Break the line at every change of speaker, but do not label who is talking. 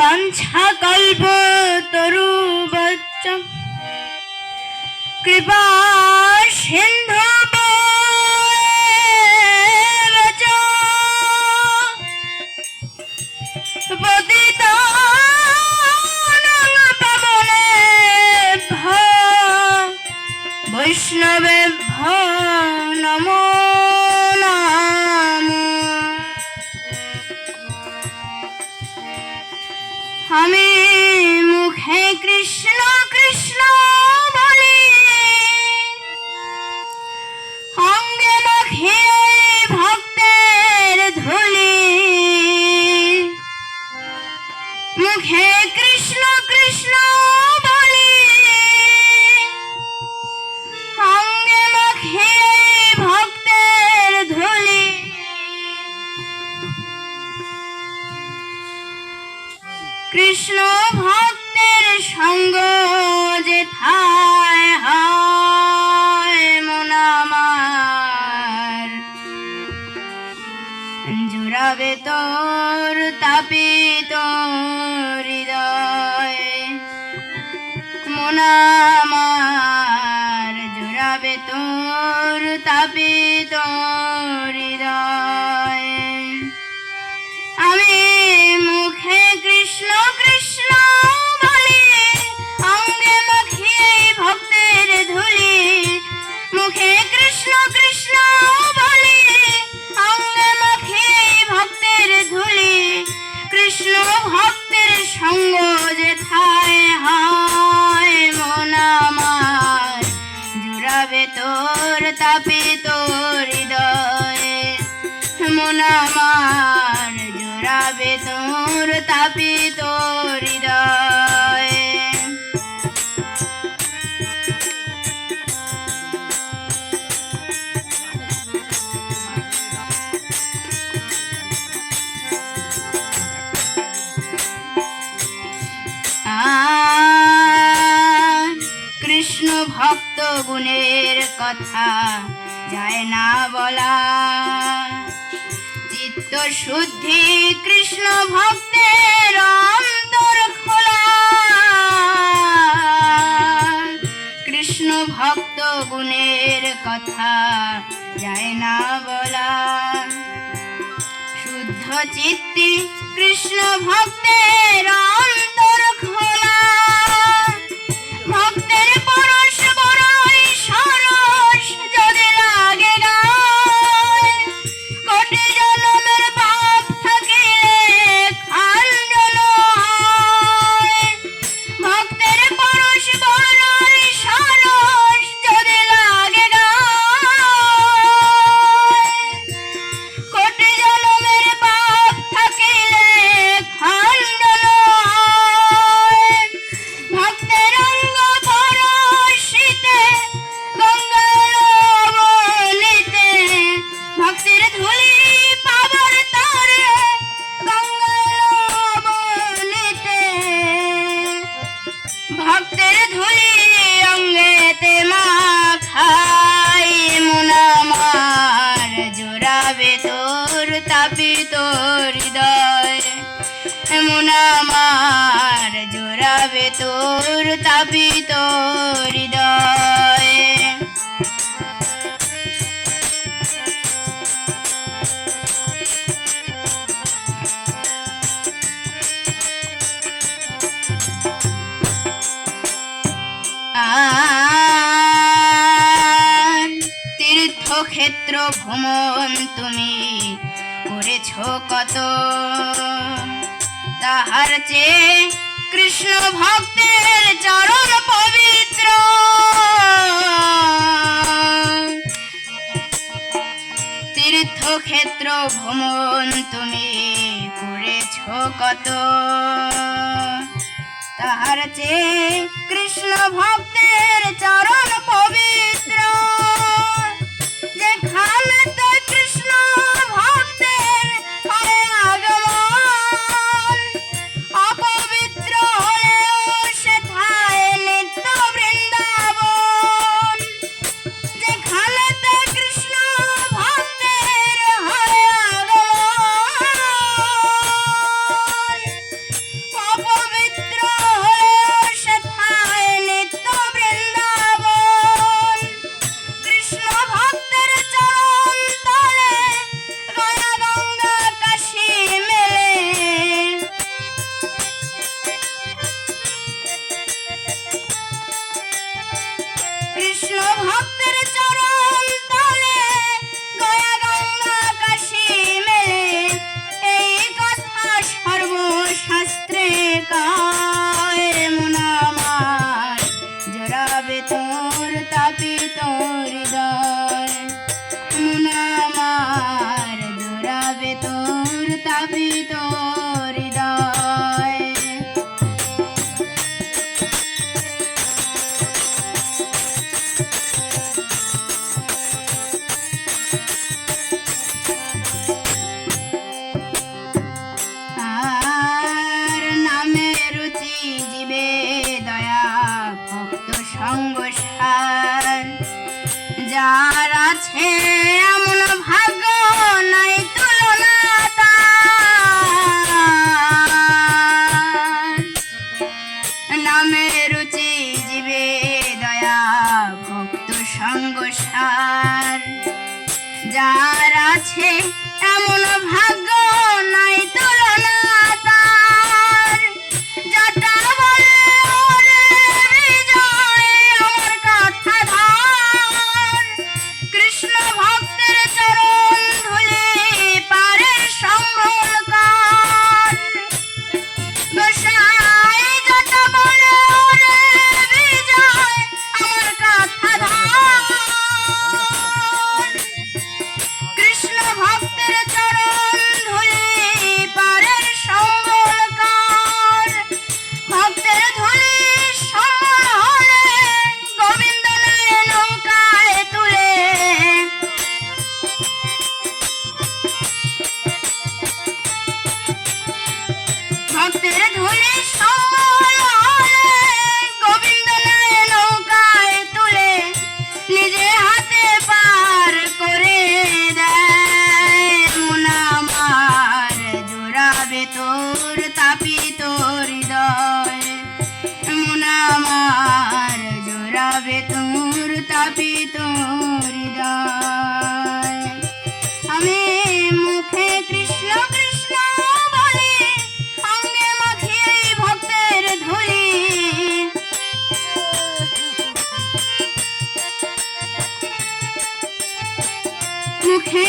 বাঞ্ছা কল্প তরু বচ্চ কৃপা সিন্ধু তাপিত হৃদয়। মন আমার জুড়াবে তোর তাপিত হৃদয়। আমি মুখে কৃষ্ণ কৃষ্ণ বলি, অঙ্গে মাখিয়ে ভক্তের ধুলি। মুখে তাপিত হৃদয়ে মন আমার জোড়াবে। তোর তাপিত হৃদয় গুণের কথা যায় না বলা। চিত্ত শুদ্ধি কৃষ্ণ ভক্তের অন্তর খোলা। কৃষ্ণ ভক্ত গুণের কথা যায় না বলা। শুদ্ধ চিত্তি কৃষ্ণ ভক্তের অন্তর জোড়াবে তোর তাপিত হৃদয়। তীর্থক্ষেত্র ভ্রমণ তুমি করেছ কত? তাহার চেয়ে কৃষ্ণ ভক্তের চরণ পবিত্র। তীর্থক্ষেত্র ভ্রমণ তুমি করেছ কত? তাহার চেয়ে কৃষ্ণ ভক্তের চরণ Hey! ভাষা কাঁপিত হৃদয় আমি মুখে কৃষ্ণ কৃষ্ণ বলি অঙ্গে মাখিয়ে ভক্তের ধুলি। মুখে